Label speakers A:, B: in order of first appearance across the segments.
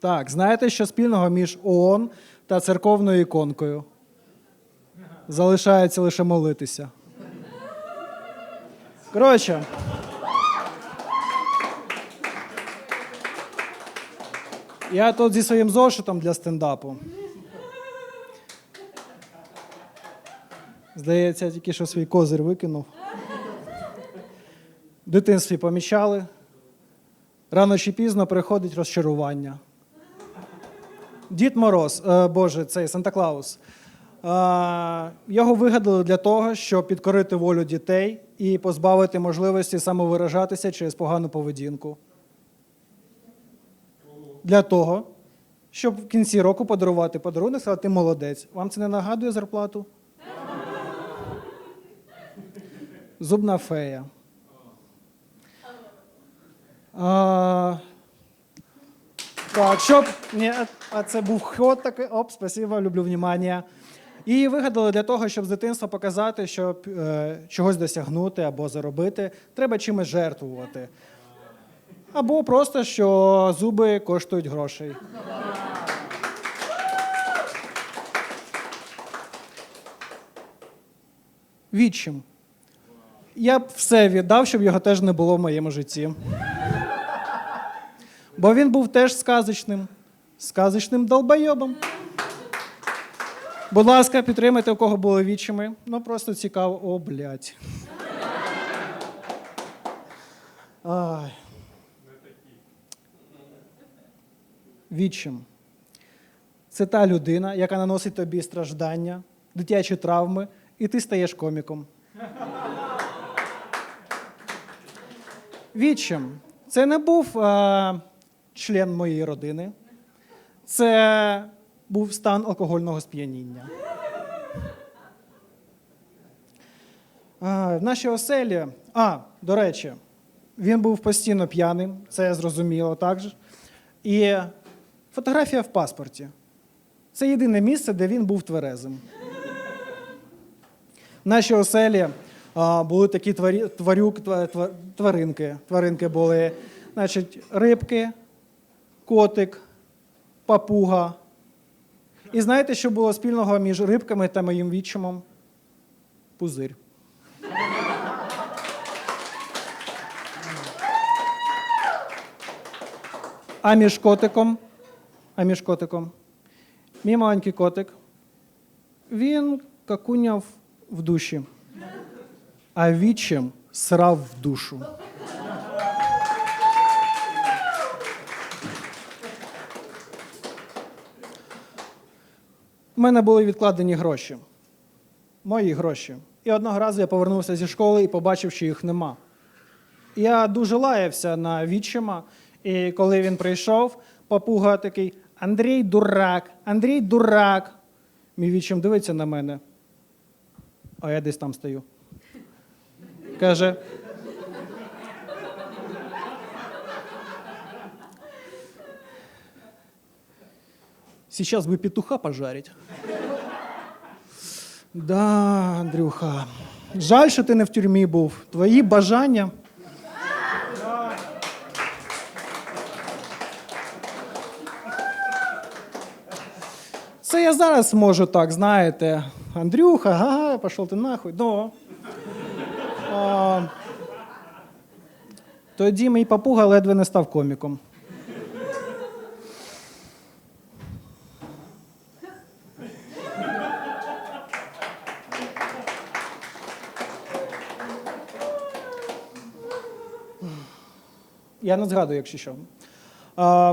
A: Так, знаєте, що спільного між ООН та церковною іконкою? Залишається лише молитися. Коротше. Я тут зі своїм зошитом для стендапу. Здається, тільки що свій козир викинув. В дитинстві помічали. Рано чи пізно приходить розчарування. Дід Мороз, е, Боже, цей Санта Клаус. Е, його вигадали для того, щоб підкорити волю дітей і позбавити можливості самовиражатися через погану поведінку. Для того, щоб в кінці року подарувати подарунок, сказати, ти молодець. Вам це не нагадує зарплату? Зубна фея. Так, щоб. Ні, а це був ход такий. Оп, спасибо, люблю внимання. І вигадали для того, щоб з дитинства показати, щоб е, чогось досягнути або заробити, треба чимось жертвувати. Або просто, що зуби коштують грошей. Відчим. Я б все віддав, щоб його теж не було в моєму житті. Бо він був теж сказочним, сказочним долбойобом. Будь ласка, підтримайте, у кого були відчими. Ну просто цікаво. О, блядь. Ай. Відчим. Це та людина, яка наносить тобі страждання, дитячі травми, і ти стаєш коміком. Відчим. Це не був е, член моєї родини. Це був стан алкогольного сп'яніння. В нашій оселі. А, до речі, він був постійно п'яним, це зрозуміло також. І фотографія в паспорті. Це єдине місце, де він був тверезим. В нашій оселі а, були такі тварі, тварюк, тва- тва- тваринки. Тваринки були, значить, рибки, котик, папуга. І знаєте, що було спільного між рибками та моїм відчимом? Пузир. А між котиком, а між котиком, мій маленький котик, він какуняв в душі, а відчим срав в душу. У мене були відкладені гроші. Мої гроші. І одного разу я повернувся зі школи і побачив, що їх нема. Я дуже лаявся на відчима, і коли він прийшов, папуга такий: Андрій дурак, Андрій дурак. Мій відчим дивиться на мене, а я десь там стою. Каже. Сейчас бы петуха пожарить. Да, Андрюха. Жаль, що ти не в тюрмі був. Твої бажання. Це я зараз можу так, знаєте. Андрюха, ага, пішов ти нахуй. Ну. А, тоді мій папуга ледве не став коміком. Я не згадую, якщо що.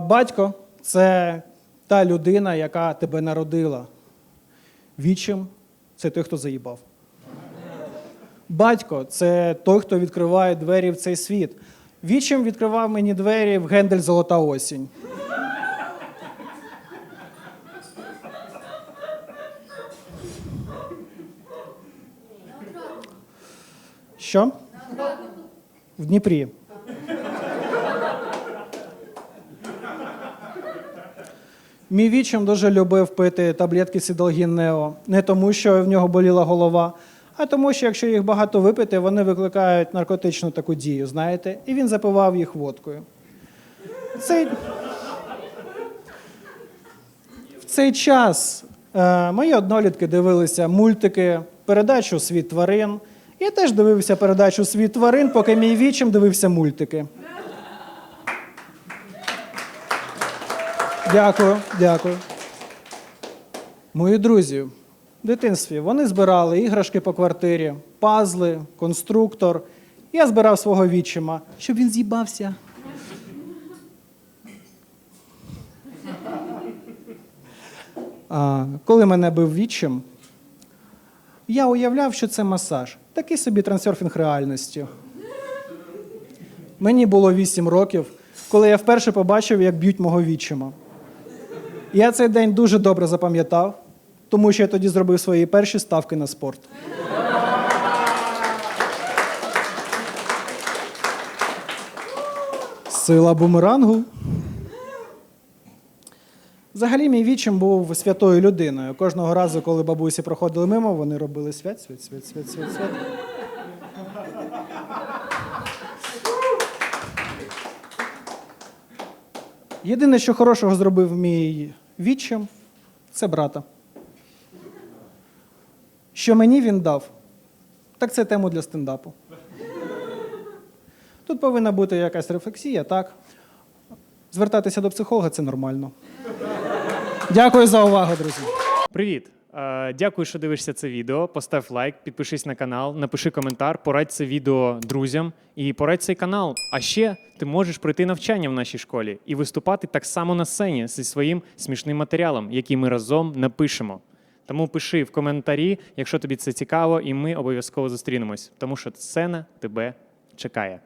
A: Батько це та людина, яка тебе народила. Вічим це той, хто заїбав. Батько це той, хто відкриває двері в цей світ. Вічим відкривав мені двері в гендель Золота осінь. Що? В Дніпрі. Мій вічим дуже любив пити таблетки Сідалгін Нео. Не тому, що в нього боліла голова, а тому, що якщо їх багато випити, вони викликають наркотичну таку дію, знаєте, і він запивав їх водкою. Цей, цей час е, мої однолітки дивилися мультики, передачу Світ тварин. Я теж дивився передачу Світ тварин, поки мій вічим дивився мультики. Дякую, дякую. Мої друзі в дитинстві вони збирали іграшки по квартирі, пазли, конструктор. Я збирав свого відчима, щоб він з'їбався. А, коли мене бив відчим, я уявляв, що це масаж. Такий собі трансерфінг реальності. Мені було 8 років, коли я вперше побачив, як б'ють мого відчима. Я цей день дуже добре запам'ятав, тому що я тоді зробив свої перші ставки на спорт. Сила бумерангу. Взагалі, мій вічим був святою людиною. Кожного разу, коли бабусі проходили мимо, вони робили свят, свят, свят, свят, свят, свят. Єдине, що хорошого зробив мій відчим, це брата. Що мені він дав, так це тему для стендапу. Тут повинна бути якась рефлексія, так? Звертатися до психолога це нормально. Дякую за увагу, друзі.
B: Привіт! Е, Дякую, що дивишся це відео. Постав лайк, підпишись на канал, напиши коментар, порадь це відео друзям і порадь цей канал. А ще ти можеш пройти навчання в нашій школі і виступати так само на сцені зі своїм смішним матеріалом, який ми разом напишемо. Тому пиши в коментарі, якщо тобі це цікаво, і ми обов'язково зустрінемось, тому що сцена тебе чекає.